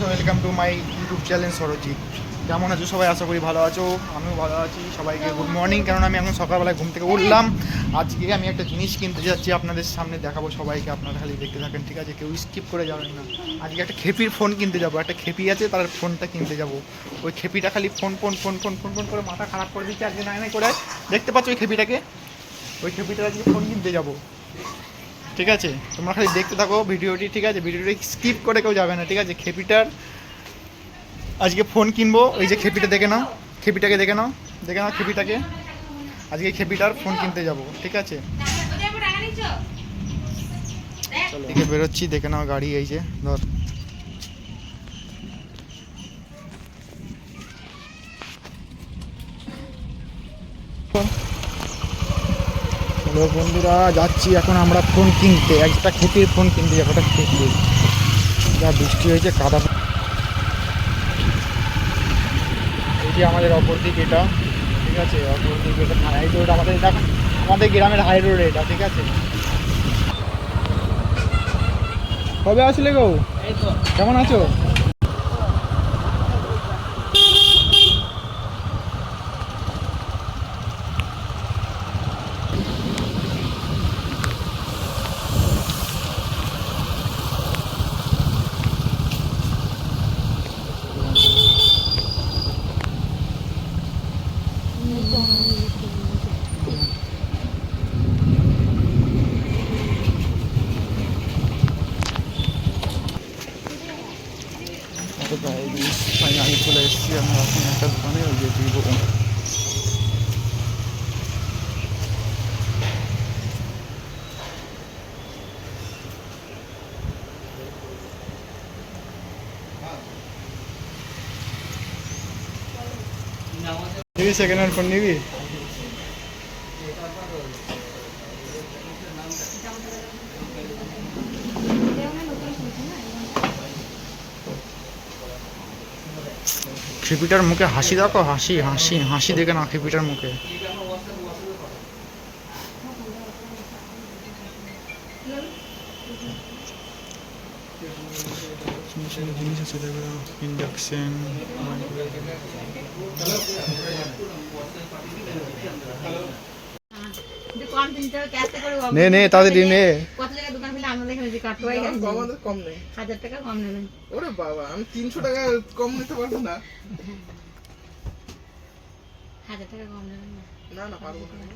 Welcome to my YouTube channel Sarajit কেমন আছো সবাই? আশা করি ভালো আছো। আমিও ভালো আছি। সবাইকে গুড মর্নিং কারণ আমি এখন সকালবেলায় ঘুম থেকে উঠলাম। আজকে আমি একটা জিনিস কিনতে যাচ্ছি। আপনাদের সামনে দেখাবো সবাইকে। আপনারা খালি দেখতে থাকেন, ঠিক আছে? কেউ স্কিপ করে যাবেন না। আজকে একটা খেপির ফোন কিনতে যাব। একটা খেপি আছে, তার ফোনটা কিনতে যাব। ওই খেপিটা খালি phone phone phone phone phone phone করে মাথা খারাপ করে দিচ্ছে। আজকে নাই করে। দেখতে পাচ্ছ ওই খেপিটাকে? ওই খেপিটা আজকে ফোন কিনতে যাব। ঠিক আছে? তোমরা খালি দেখতে থাকো ভিডিওটি, ঠিক আছে? ভিডিওটি স্কিপ করে কেউ যাবে না, ঠিক আছে? খেপিটার আজকে ফোন কিনবো, এই যে খেপিটা দেখে নাও, খেপিটাকে দেখে নাও দেখে নাও খেপিটাকে। আজকে খেপিটার ফোন কিনতে যাব, ঠিক আছে? দিকে বেরোচ্ছি, দেখে নাও গাড়ি, এই যে, ধর। হ্যালো বন্ধুরা যাচ্ছি এখন আমরা ফোন কিনতে। একটা খেপির ফোন কিনতে যাব একটা খেপি যা বৃষ্টি হয়েছে কাদা যে আমাদের অপর দিক এটা ঠিক আছে? অপর দিক এটা হাই রোড আমাদের এটা আমাদের গ্রামের হাই রোড এটা ঠিক আছে? কবে আসলে গো? কেমন আছো? আমি চলে এসেছি আমরা এখন একটা দোকানে ওই যে ভিভো নিবি সেকেন্ড হ্যান্ড ফোন নিবি? খেপিটার মুখে হাসি দেখো, হাসি হাসি হাসি দেখে না খেপিটার মুখে। জিনিস আছে দেখো ইন্ডাকশন নে নে তাড়াতাড়ি নে কত জায়গায় দোকান ফেলে আমরা দেখে কাটোয়াই গেছে আমাদের কম নেই হাজার টাকা কম নেবেন ওরে বাবা আমি তিনশো টাকা কম নিতে পারব না হাজার টাকা কম নেবেন না না না পারব না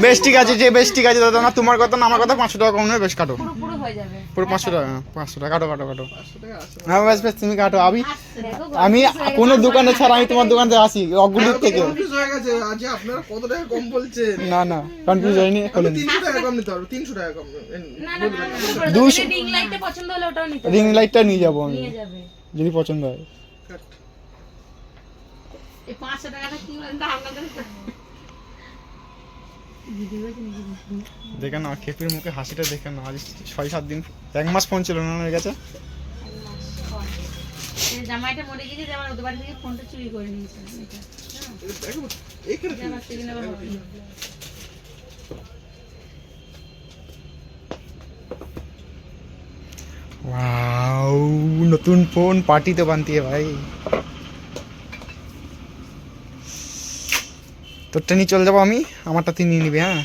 বেশ ঠিক আছে যে বেশ ঠিক আছে দাদা না তোমার কথা না আমার কথা পাঁচশো টাকা কম নেবে বেশ কাটো। পুরো পুরো হয়ে যাবে। পুরো পাঁচশো টাকা হ্যাঁ, পাঁচশো টাকা কাটো কাটো কাটো। পাঁচশো টাকা আছে। হ্যাঁ বেশ বেশ তুমি কাটো। আমি আমি কোনো দোকানে ছাড়া আমি তোমার দোকানে আসি থেকে। কনফিউজ হয়ে গেছে। আজ আপনারা কত টাকা কম বলছেন? না না কনফিউজ হয়নি দুশো- রিং লাইটটা পছন্দ হলে ওটাও নিতে রিং লাইটটা নিয়ে যাব আমি যদি পছন্দ হয়। এই পাঁচশো টাকাটা কি দেখে না খেপির মুখে হাসিটা দেখে না আজ ছয় সাত দিন এক মাস ফোন ছিল না ওনার কাছে জামাইটা মরে গেছে আমার ওদের বাড়ি থেকে ফোনটা চুরি করে নিয়েছে এটা। হ্যাঁ। ওয়াও নতুন ফোন পার্টিতে বানতি ভাই। তোরটা নিয়ে চলে যাব আমি আমারটা তুই নিয়ে নিবি হ্যাঁ?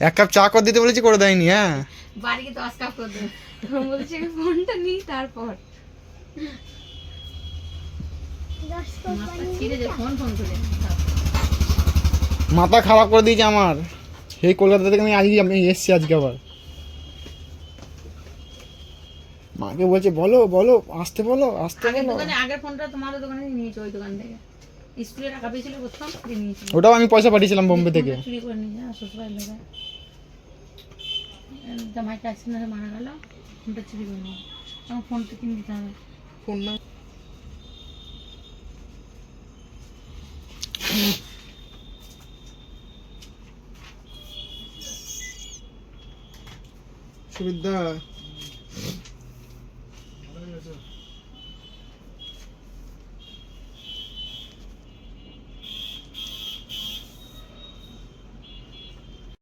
এক কাপ চা করে দিতে বলেছি করে দেয়নি হ্যাঁ? বাড়িকে দশ কাপ করে দেবে। বলছি ফোনটা নিই তারপর। মাথা খারাপ করে দিয়েছে আমার। সেই কলকাতা থেকে আমি আজকে আমি এসছি আজকে আবার। মাকে বলছে বলো বলো আসতে বলো আসতে বলো। দোকানে আগের ফোনটা তোমাদের দোকানে নিয়েছো ওই দোকান থেকে। স্কুলে টাকা পেয়েছিল প্রথম দিয়ে নিয়েছিল। ওটাও আমি পয়সা পাঠিয়েছিলাম বোম্বে থেকে। চুরি করে নিয়ে যা শ্বশুরবাড়ির লোক জামাইটা অ্যাক্সিডেন্টে মারা গেল ফোনটা চুরি করে নিয়ে। আমার ফোনটা কিনে দিতে হবে। ফোন না। সুবিধা। Yes, sir.